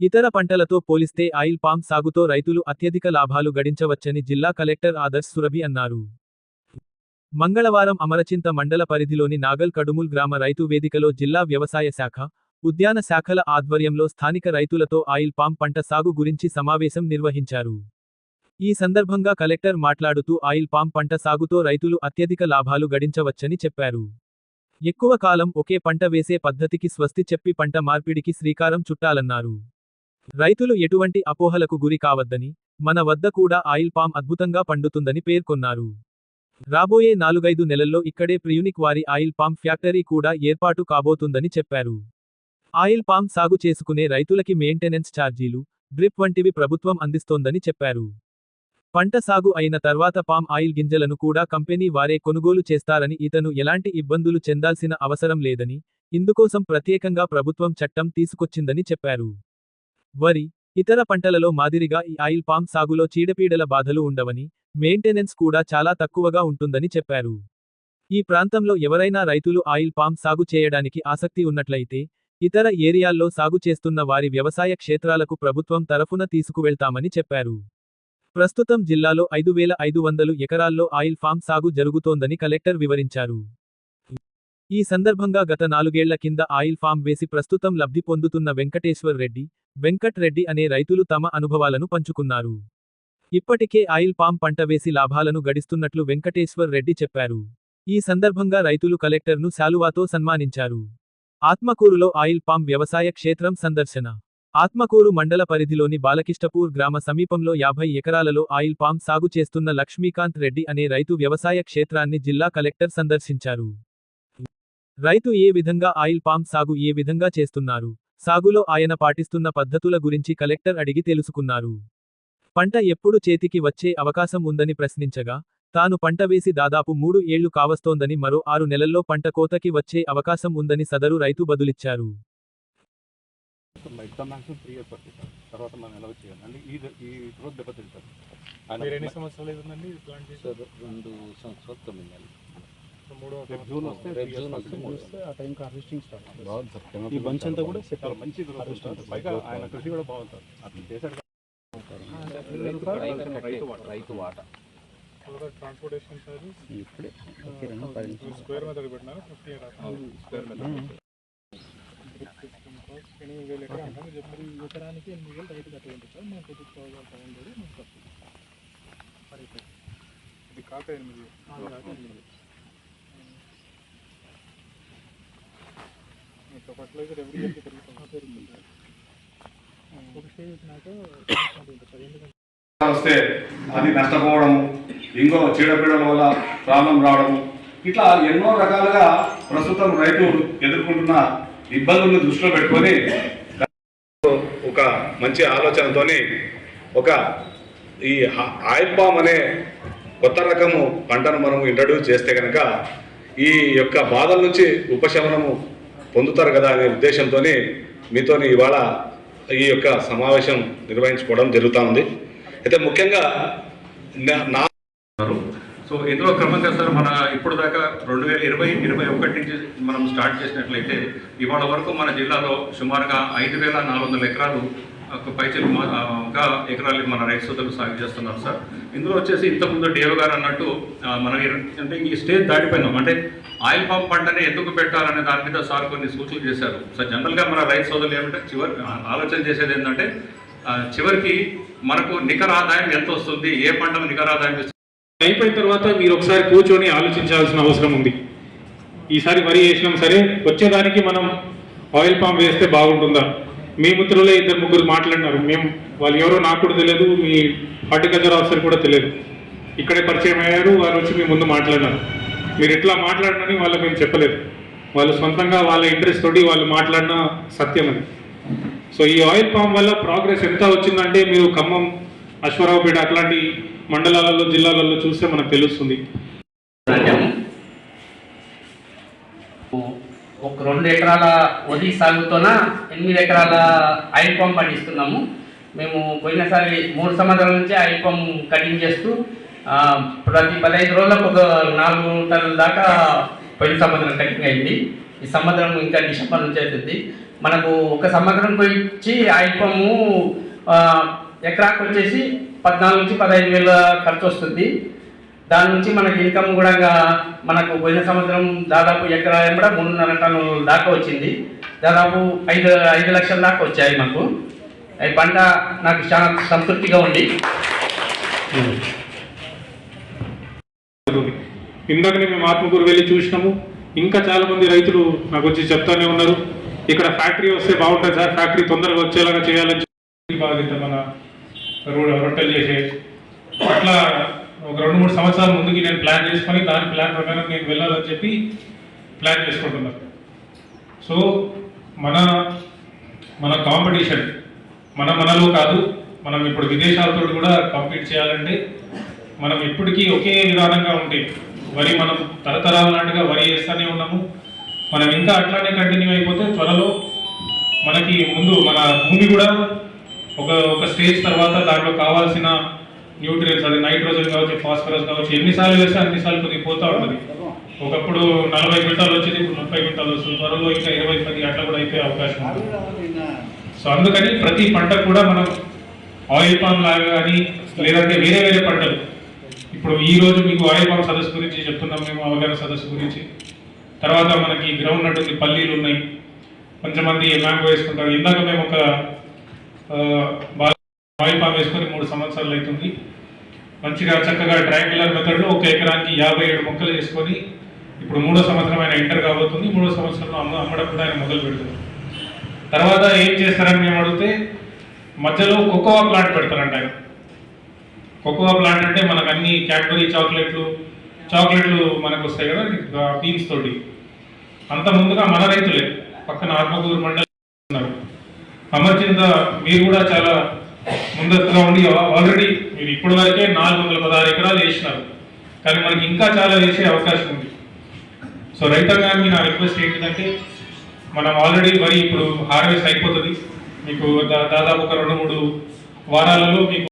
ఇతర పంటలతో పోలిస్తే ఆయిల్ పామ్ సాగుతో రైతులు అత్యధిక లాభాలు గడించవచ్చని జిల్లా కలెక్టర్ ఆదర్శ్ సురభి అన్నారు. మంగళవారం అమరచింత మండల పరిధిలోని నాగల్ కడుముల్ గ్రామ రైతు వేదికలో జిల్లా వ్యవసాయ శాఖ ఉద్యాన శాఖల ఆధ్వర్యంలో స్థానిక రైతులతో ఆయిల్ పామ్ పంట సాగు గురించి సమావేశం నిర్వహించారు. ఈ సందర్భంగా కలెక్టర్ మాట్లాడుతూ ఆయిల్ పామ్ పంట సాగుతో రైతులు అత్యధిక లాభాలు గడించవచ్చని చెప్పారు. ఎక్కువ కాలం ఒకే పంట వేసే పద్ధతికి స్వస్తి చెప్పి పంట మార్పిడికి శ్రీకారం చుట్టాలన్నారు. రైతులు ఎటువంటి అపోహలకు గురి కావద్దని మన వద్ద కూడా ఆయిల్ పామ్ అద్భుతంగా పండుతుందని పేర్కొన్నారు. రాబోయే నాలుగైదు నెలల్లో ఇక్కడే ప్రియునిక్ వారి ఆయిల్ పామ్ ఫ్యాక్టరీ కూడా ఏర్పాటు కాబోతుందని చెప్పారు. ఆయిల్ పామ్ సాగు చేసుకునే రైతులకి మెయింటెనెన్స్ ఛార్జీలు డ్రిప్ వంటివి ప్రభుత్వం అందిస్తోందని చెప్పారు. పంట సాగు అయిన తర్వాత పామ్ ఆయిల్ గింజలను కూడా కంపెనీ వారే కొనుగోలు చేస్తారని ఇతను ఎలాంటి ఇబ్బందులు చెందాల్సిన అవసరం లేదని ఇందుకోసం ప్రత్యేకంగా ప్రభుత్వం చట్టం తీసుకొచ్చిందని చెప్పారు. వరి ఇతర పంటలలో మాదిరిగా ఈ ఆయిల్ పామ్ సాగులో చీడపీడల బాధలు ఉండవని మెయింటెనెన్స్ కూడా చాలా తక్కువగా ఉంటుందని చెప్పారు. ఈ ప్రాంతంలో ఎవరైనా రైతులు ఆయిల్ పామ్ సాగు చేయడానికి ఆసక్తి ఉన్నట్లయితే ఇతర ఏరియాల్లో సాగు చేస్తున్న వారి వ్యవసాయ క్షేత్రాలకు ప్రభుత్వం తరఫున తీసుకువెళ్తామని చెప్పారు. ప్రస్తుతం జిల్లాలో ఐదు వేల ఐదు వందలు ఎకరాల్లో ఆయిల్ ఫామ్ సాగు జరుగుతోందని కలెక్టర్ వివరించారు. ఈ సందర్భంగా గత నాలుగేళ్ళ కింద ఆయిల్ ఫామ్ వేసి ప్రస్తుతం లబ్ధి పొందుతున్న వెంకటేశ్వర్ రెడ్డి వెంకట్ రెడ్డి అనే రైతులు తమ అనుభవాలను పంచుకున్నారు. ఇప్పటికే ఆయిల్ పామ్ పంట వేసి లాభాలను గడిస్తున్నట్లు వెంకటేశ్వర్ రెడ్డి చెప్పారు. ఈ సందర్భంగా రైతులు కలెక్టర్ను శాలువాతో సన్మానించారు. ఆత్మకూరులో ఆయిల్ పామ్ వ్యవసాయ క్షేత్రం సందర్శన. ఆత్మకూరు మండల పరిధిలోని బాలకిష్టపూర్ గ్రామ సమీపంలో యాభై ఎకరాలలో ఆయిల్ పామ్ సాగు చేస్తున్న లక్ష్మీకాంత్ రెడ్డి అనే రైతు వ్యవసాయ క్షేత్రాన్ని జిల్లా కలెక్టర్ సందర్శించారు. రైతు ఏ విధంగా ఆయిల్ పామ్ సాగు ఏ విధంగా చేస్తున్నారు? సాగులో ఆయన పాటిస్తున్న పద్ధతుల గురించి కలెక్టర్ అడిగి తెలుసుకున్నారు. పంట ఎప్పుడు చేతికి వచ్చే అవకాశం ఉందని ప్రశ్నించగా తాను పంట వేసి దాదాపు మూడు ఏళ్ళు కావస్తోందని మరో ఆరు నెలల్లో పంట కోతకి వచ్చే అవకాశం ఉందని సదరు రైతు బదులిచ్చారు. రెండు సంవత్సరాలు తొమ్మిది నెలలు మూడో రేపు జూన్ వస్తే జూన్. వస్తే ఆ టైంకి హార్వెస్టింగ్ స్టార్ట్ ఈ బంచ్ అంతా కూడా సెట్ మంచి పైగా ఆయన కృషి కూడా సార్ అట్లా చేశాడు రైతు రైతు కట్టే- రైతు వాట. ట్రాన్స్పోర్టేషన్ చార్జెస్ ఇప్పుడే స్క్వేర్ మెథడ్ పెట్టినారు. ఫిఫ్టీ స్క్వేర్ మీద ఎనిమిది వేలు చెప్పారు ఈ ఎకరానికి ఎనిమిది వేలు రైతు కట్టుకుంటారు సార్ మేము థౌసండ్ ఫైవ్ హండ్రెడ్ ఎకర్. ఇది కాక ఎనిమిది. కాక ఎనిమిది వేలు. ఇంకా ఫర్టిలైజర్ ఎవ్రీ ఇయర్కి పెరుగుతుంది పెరుగుతుంది సార్ ఒక స్టేజ్ వచ్చినాక transplant ఉంటుంది సార్ ఎందుకంటే వస్తే అది నష్టపోవడము ఇంకో చీడపీడల వల్ల ప్రాబ్లం రావడము ఇట్లా ఎన్నో రకాలుగా ప్రస్తుతం రైతు ఎదుర్కొంటున్న ఇబ్బందులను దృష్టిలో పెట్టుకొని ఒక మంచి ఆలోచనతోని ఒక ఈ ఆయిల్ పామ్ అనే కొత్త రకము పంటను మనం ఇంట్రడ్యూస్ చేస్తే కనుక ఈ యొక్క బాధల నుంచి ఉపశమనము పొందుతారు కదా అనే ఉద్దేశంతో మీతోని ఇవాళ ఈ యొక్క సమావేశం నిర్వహించుకోవడం జరుగుతూ ఉంది. అయితే ముఖ్యంగా నా- నా సో ఇందులో క్రమంగా సార్ మన ఇప్పుడు దాకా రెండు వేల ఇరవై ఇరవై ఒకటి నుంచి మనం స్టార్ట్ చేసినట్లయితే ఇవాళ వరకు మన జిల్లాలో సుమారుగా ఐదు వేల నాలుగు వందల ఎకరాలు పైచలు ఇంకా ఎకరాలు మన రైతు సోదరులు సాగు చేస్తున్నారు సార్. ఇందులో వచ్చేసి ఇంతకుముందు డిఓ గారు అన్నట్టు మనం అంటే ఈ స్టేజ్ దాటిపోయినాం. అంటే ఆయిల్ పామ్ పంటని ఎందుకు పెట్టాలనే దాని మీద సార్ కొన్ని సూచనలు చేశారు. సార్ జనరల్గా మన రైతు సోదరులు ఏమంటే చివరి ఆలోచన చేసేది ఏంటంటే చివరికి మనకు నికర ఆదాయం ఎంత వస్తుంది? ఏ పంటకు నికర ఆదాయం అయిపోయిన తర్వాత మీరు ఒకసారి కూర్చొని ఆలోచించాల్సిన అవసరం ఉంది. ఈసారి వరి వేసినాం సరే వచ్చేదానికి మనం ఆయిల్ పామ్ వేస్తే బాగుంటుందా? మీ మిత్రులే ఇద్దరు ముగ్గురు మాట్లాడినారు. మేము వాళ్ళు ఎవరో నాకు కూడా తెలియదు మీ హార్టికల్చర్ ఆఫీసర్ కూడా తెలియదు. ఇక్కడే పరిచయం అయ్యారు వారు వచ్చి మీ ముందు మాట్లాడినారు. మీరు ఎట్లా మాట్లాడినని వాళ్ళకి మేము చెప్పలేదు. వాళ్ళు సొంతంగా వాళ్ళ ఇంట్రెస్ట్ తోటి వాళ్ళు మాట్లాడిన సత్యం అది. సో ఈ ఆయిల్ పామ్ వల్ల ప్రోగ్రెస్ ఎంత వచ్చిందంటే మీరు ఖమ్మం అశ్వరావుపేట అట్లాంటి మండలాలలో జిల్లాలలో చూస్తే మనకు తెలుస్తుంది. రెండు ఎకరాల వరి సాగుతోన ఎనిమిది ఎకరాల ఆయిల్ పంప్ పండిస్తున్నాము. మేము పోయినసారి మూడు సంవత్సరాల నుంచి ఆయిల్ పంప్ కటింగ్ చేస్తూ ప్రతి పదహైదు రోజులకు ఒక నాలుగు టన్నుల దాకా పోయిన సంవత్సరం కటింగ్ అయింది. ఈ సంవత్సరం ఇంకా డిసెంబర్ నుంచి అవుతుంది మనకు ఒక సంవత్సరం వచ్చి ఆయిల్ పంపు ఎకరాకు వచ్చేసి పద్నాలుగు నుంచి పదహైదు వేల ఖర్చు వస్తుంది. దాని నుంచి మనకి ఇన్కమ్ కూడా మనకు పోయిన సంవత్సరం దాదాపు ఎకరా కూడా మూడున్నర టన్నుల దాకా వచ్చింది. దాదాపు ఐదు ఐదు లక్షల దాకా వచ్చాయి మాకు. ఈ పంట నాకు చాలా సంతృప్తిగా ఉంది. ఇందాకనే మేము ఆత్మకూరు వెళ్ళి చూసినాము. ఇంకా చాలామంది రైతులు నాకు వచ్చి చెప్తానే ఉన్నారు. ఇక్కడ ఫ్యాక్టరీ వస్తే బాగుంటుంది సార్. ఫ్యాక్టరీ తొందరగా వచ్చేలాగా చేయాలని బాధ్యత మన రొట్టెలు చేసే అట్లా ఒక రెండు మూడు సంవత్సరాల ముందుకి నేను ప్లాన్ చేసుకొని దాని ప్లాన్ ప్రకారం నేను వెళ్ళాలని చెప్పి ప్లాన్ చేసుకుంటున్నాను సో మన మన కాంపిటీషన్ మన మనలో కాదు మనం ఇప్పుడు విదేశాలతో కూడా కంపీట్ చేయాలంటే మనం ఇప్పటికీ ఒకే విధానంగా ఉంటే వరి మనం తరతరాల నాటుగా వరి వేస్తూనే ఉన్నాము. మనం ఇంకా అట్లానే కంటిన్యూ అయిపోతే త్వరలో మనకి ముందు మన భూమి కూడా ఒక ఒక స్టేజ్ తర్వాత దాంట్లో కావాల్సిన న్యూట్రియన్స్ అది నైట్రోజన్ కావచ్చు ఫాస్ఫరస్ కావచ్చు ఎన్నిసార్లు వేస్తే అన్నిసార్లు కొద్దిగా పోతా ఉంటుంది. ఒకప్పుడు నలభై క్వింటాలు వచ్చేది ఇప్పుడు ముప్పై క్వింటాలు వస్తుంది. త్వరలో ఇంకా ఇరవై పది అట్లా కూడా అయిపోయే అవకాశం ఉంది. సో అందుకని ప్రతి పంట కూడా మనం ఆయిల్ పామ్ లాగా కానీ లేదంటే వేరే వేరే పంటలు. ఇప్పుడు ఈ రోజు మీకు ఆయిల్ పామ్ సదస్సు గురించి చెప్తున్నాం మేము అవగాహన సదస్సు గురించి. తర్వాత మనకి గ్రౌండ్ నట్ ఉంది పల్లీలు ఉన్నాయి. కొంతమంది మ్యాంగో వేసుకుంటారు. ఇందాక మేము ఒక ఆ, ఆయిల్ పామ్ వేసుకొని మూడు సంవత్సరాలు అవుతుంది. మంచిగా చక్కగా ట్రయాంగులర్ మెథడ్లో ఒక ఎకరానికి యాభై ఏడు మొక్కలు వేసుకొని ఇప్పుడు మూడో సంవత్సరం ఆయన ఎంటర్ కాబోతుంది. మూడో సంవత్సరంలో అమ్మ అమ్మడం కూడా ఆయన మొదలు పెడుతుంది. తర్వాత ఏం చేస్తారని మేము అడిగితే మధ్యలో కోకోవా ప్లాంట్ పెడతారంట ఆయన. కొకోవా ప్లాంట్ అంటే మనకు అన్ని క్యాడ్బరీ చాక్లెట్లు చాక్లెట్లు మనకు వస్తాయి కదా బీన్స్ తోటి. అంత ముందుగా మన రైతులే పక్కన ఆత్మకూరు మండలి ఉన్నారు. అమర్చింద మీరు కూడా చాలా ముందస్తుగా ఉండి ఆల్రెడీ మీరు ఇప్పటి వరకే నాలుగు వందల పదహారు ఎకరాలు వేసినారు. కానీ మనకి ఇంకా చాలా వేసే అవకాశం ఉంది. సో రైతాంగానికి నా రిక్వెస్ట్ ఏంటంటే మనం ఆల్రెడీ వరి ఇప్పుడు హార్వెస్ట్ అయిపోతుంది. మీకు దా- దాదాపు ఒక రెండు మూడు వారాలలో మీకు